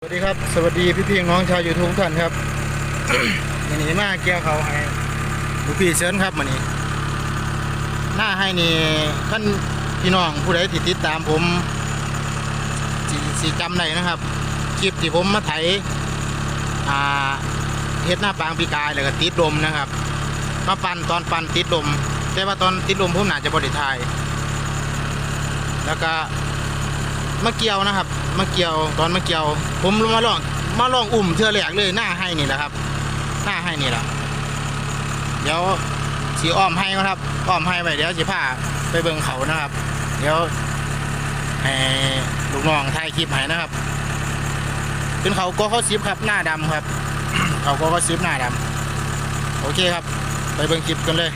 สวัสดีครับ สวัสดีพี่พี่น้องชาวยูทูบท่านครับวันนี้มาเกี่ยวเขาให้ลูกพี่เชิญครับวันนี้หน้าให้นี่ท่านพี่น้องผู้ใดที่ติดตามผมสีสีจำได้นะครับคลิปที่ผมมาไถอ่าเฮ็ดหน้าปางปีกายแล้วก็ติดลมนะครับมาปั่นตอนปั่นติดลมแต่ว่าตอนติดลมผมหน่าจะบริทาย แล้วก็ มาเกี่ยวนะครับ มาเกี่ยวตอนมาเกี่ยว ผมมาลองมาลองอุ่มเทือแรกเลยหน้าให้นี่แหละครับ หน้าให้นี่แหละเดี๋ยวสีอ้อมให้นะครับอ้อมให้ไปเดี๋ยวสีผ้าไปเบิ่งเขานะครับ เดี๋ยวให้ลูกน้องถ่ายคลิปให้นะครับเป็นเขาก็เขาซิบครับหน้าดำครับ เขาก็เขาซิบหน้าดำโอเคครับ ไปเบิ่งคลิปกันเลย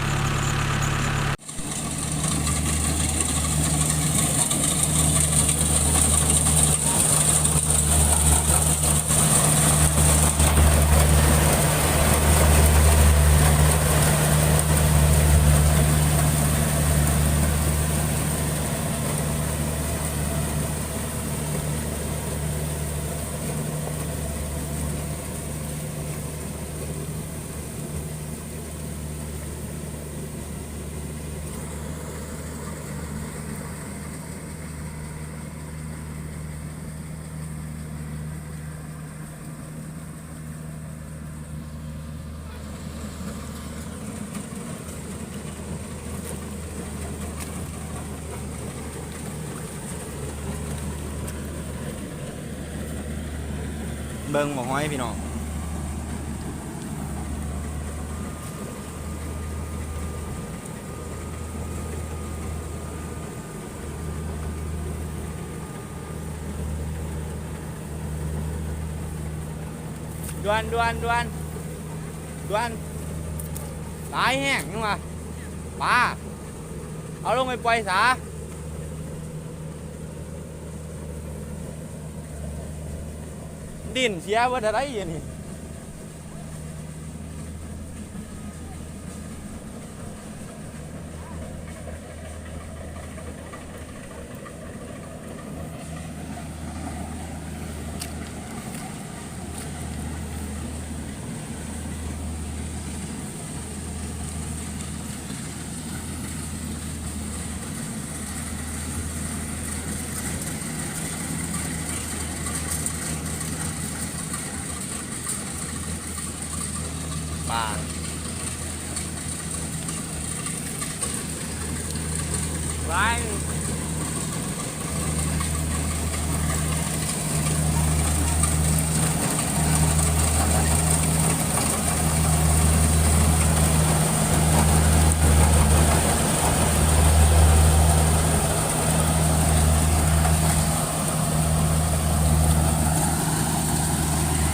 เบิ่งหมอห้อยพี่น้องดวนดวนดวนดวนตายแห้งนึกว่าปลาเอาลงไปปล่อยสา ดินเสียว่าอะไรอย่างนี้ ปลาไว้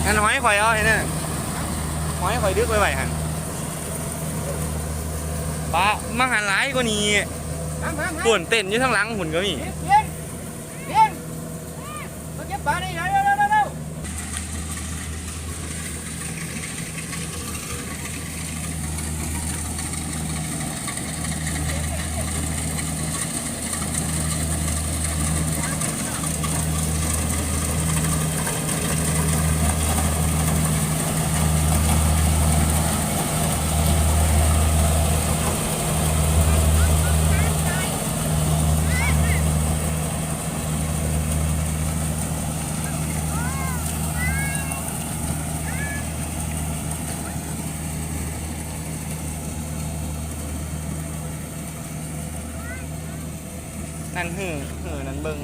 งั้นหอย ข่อยเอาให้เนี่ยหอยข่อยดึกไว้ไว้หันปลามาหันหลายกว่านี้ป่วนเต้นอยู่ทั้งหลังหุ่นก็มี Tiến, tiến, tiến. Con nhấp bà đi, đâu, đâu, đâu, đâu, đâu. นั่นหือหือนั่นเบิง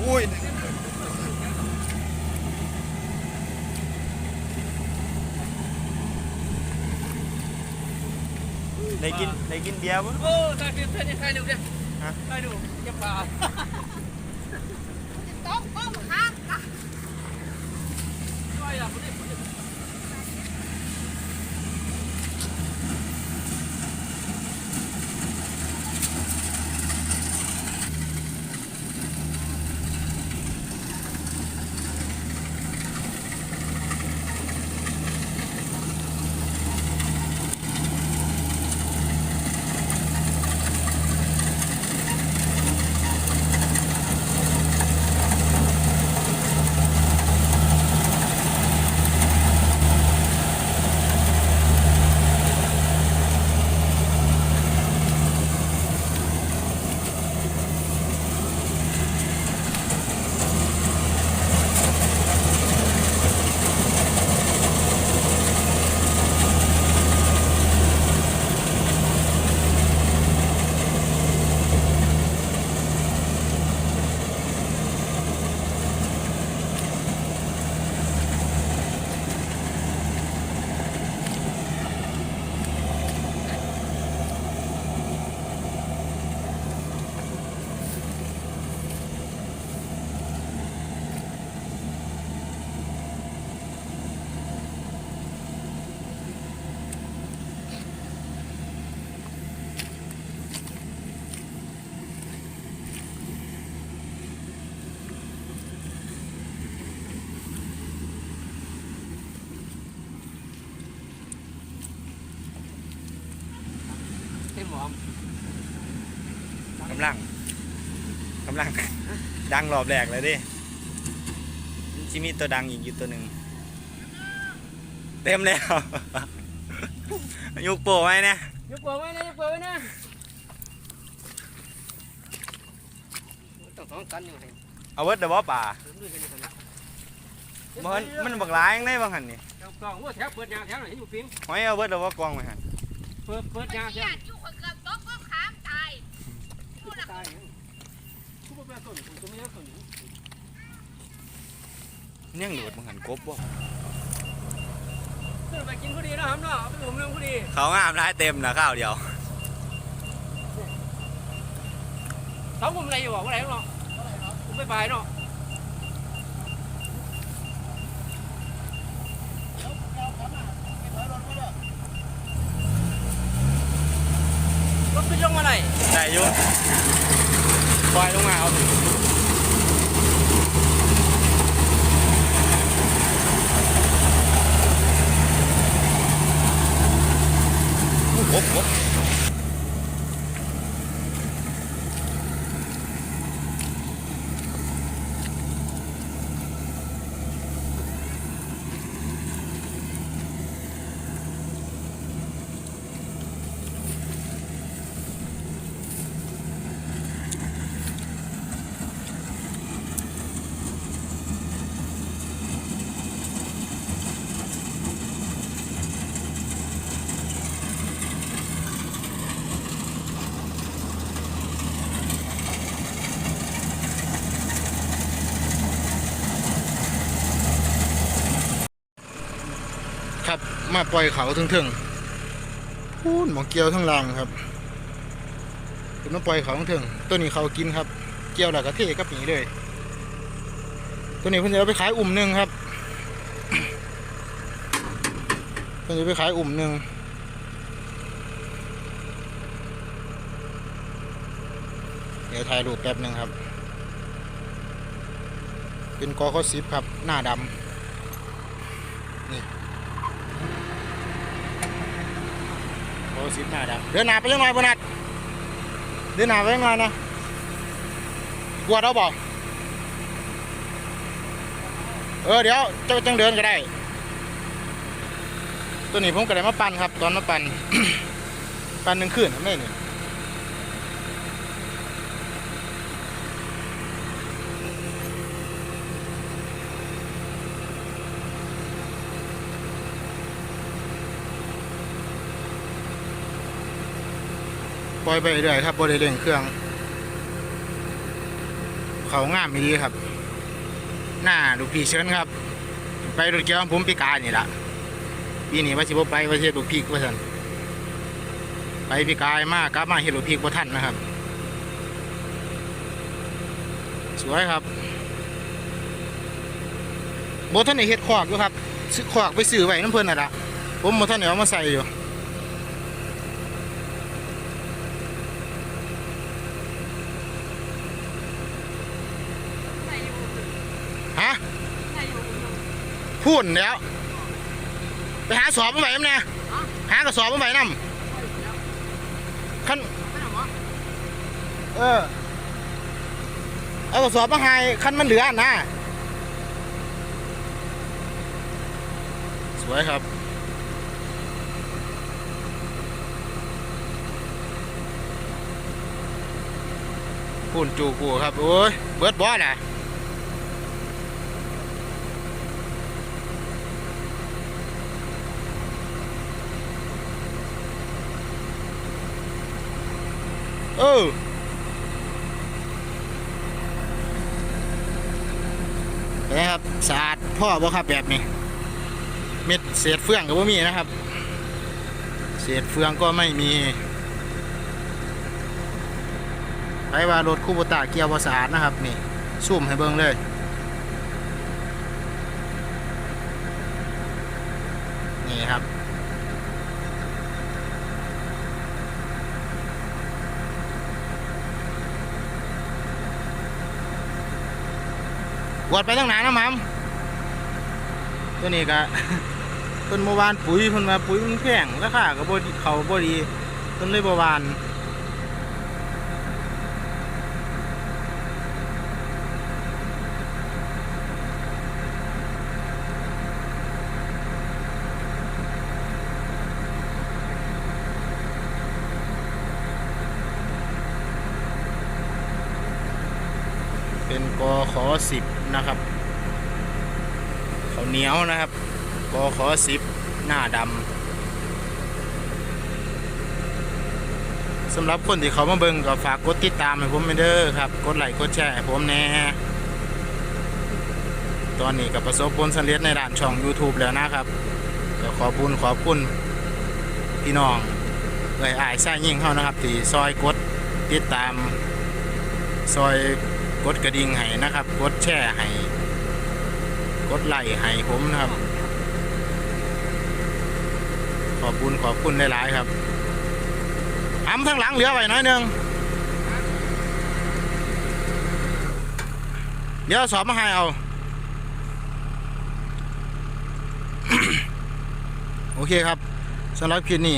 อุ้ย ได้กินได้กินเบียร์บ่ Ô, ta kêu thế này khai được đi. Hả? Khai được, nhấp bà. Tốt có một hang Coi là, bữa đi, bữa đi. กำลังกำลัง ดังรอบแรกเลยดิชิมีตัวดังอีกอยู่ตัวหนึ่งเต็มแล้ว ยุกโปะไว้เนี่ยยกเปิดไว้นะยกเปิดไว้นะต้องสองตันอยู่ให้เอาเวิร์ดเดบอป่าผมดูกันอยู่คนละมันมันบักหลายยังได้บางหันนี่เอากล่องว่าแถวเปิดยางแถวไหนอยู่ปิงหอยเอาเวิร์ดเดบอกองไปหันเปิดเปิดยางแถญาว ยทุกคนต้นผมจะไม่ได้ต้นเนี่ยงดูดบางหันกบบ่ขึ้นไปกินพอดีนะครับเนาะไปผมเรื่องพอดีเขางามร้ายเต็มนะข้าวเดียวสองผมอะไรอยู่บอกว่าอะไรเนาะผมไม่ไปเนาะรถขึ้นลงมาไหนได้อยุ่ ปล่อยลงมาเอากบกบ ครับ มาปล่อยเขาถึงๆพูนหมองเกียวทั้งรางครับเป็นมาปล่อยเขาถึงๆตัวนี้เขากินครับ เกียวแล้วก็เทกับหนีเลย ตัวนี้เพิ่นจะเอาไปขายอุ่มหนึ่งครับเพิ่นจะไปขายอุ่มหนึ่งเดี๋ยวถ่ายรูปแป๊บหนึ่งครับ เป็นกอข้อสิบครับ หน้าดำ อ้สิบหน้าดำเดินหน้าไปยังไงบนัดเดินหนาไปยังไงนะกลัวเราบอกเออเดี๋ยวจะจังเดินก็ได้ ตัวนี้ผมก็ได้มาปั่นครับ ตอนมาปั่นปั่นหนึ่งคืนครับแม่เนี่ย ล่อยไปเรื่อยครับบริเร่งเครื่อง เขางามดีครับ หน้าดูพี่เชิญครับ ไปรถเกี่ยวผมปีกายนี่ละปีนี้ว่าสิบไปว่าสิดูกพีกว่าสันไปปีกายมากกลับมาเห็นลูกพีกว่าท่านนะครับ สวยครับโบท่านได้เฮ็ดขอกอยู่ครับซื้อขอกไปซื้อไว้น้ำเพิ่นน่ะละผมโบท่านได้เอามาใส่อยู่ ฮะ พูดแล้ว ไปหาสอบมาไหวมั้ยเนี่ยหากระสอบมาไหวน้ำขั้นเออเอากระสอบมาให้ขั้นมันเหลือนะสวยครับพูนจูกูครับโอ้ยเบิดบอสอะ เออนะครับสะอาดพ่อบ่ครับแบบนี้ เม็ดเศษเฟืองก็บ่มีนะครับ เศษเฟืองก็ไม่มีไปว่ารถคูโบตาเกียวบ่สะอาดนะครับ นี่ซุ่มให้เบิ่งเลย นี่ครับ กวดไปตั้งนานนะมัมตัวนี้ก็เพิ่นเมื่อวานปุ๋ยเพิ่นมาปุ๋ยมันแพงราคาก็บดีเขาบดีต้นเลยบหวานเป็นกอขอสิบ นะครับข้าเหนียวนะครับกอขอสิบหน้าดำสำหรับคนที่เขามาเบิ่งก็ฝากกดติดตามให้ผมไปเด้อครับ กดไลค์กดแชร์ให้ผมแน่ตอนนี้ก็ประสบผลสำเร็จในด้านช่อง YouTube แล้วนะครับก็ขอบคุณขอบคุณพี่น้องเอ่ยอายใส่ยิ่งเขานะครับ ที่ซอยกดติดตามซอย กดกระดิ่งให้นะครับ กดแชร์ให้ กดไลค์ให้ผมนะครับ ขอบคุณขอบคุณหลายๆครับหำทั้งหลังเหลือไว้น้อยนึงเดี๋ยวสอบมาให้เอา โอเคครับสำหรับคลิปนี้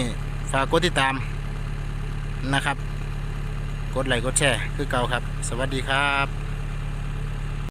ฝากกดติดตามนะครับ กดไลค์กดแชร์คือเก่าครับ สวัสดีครับ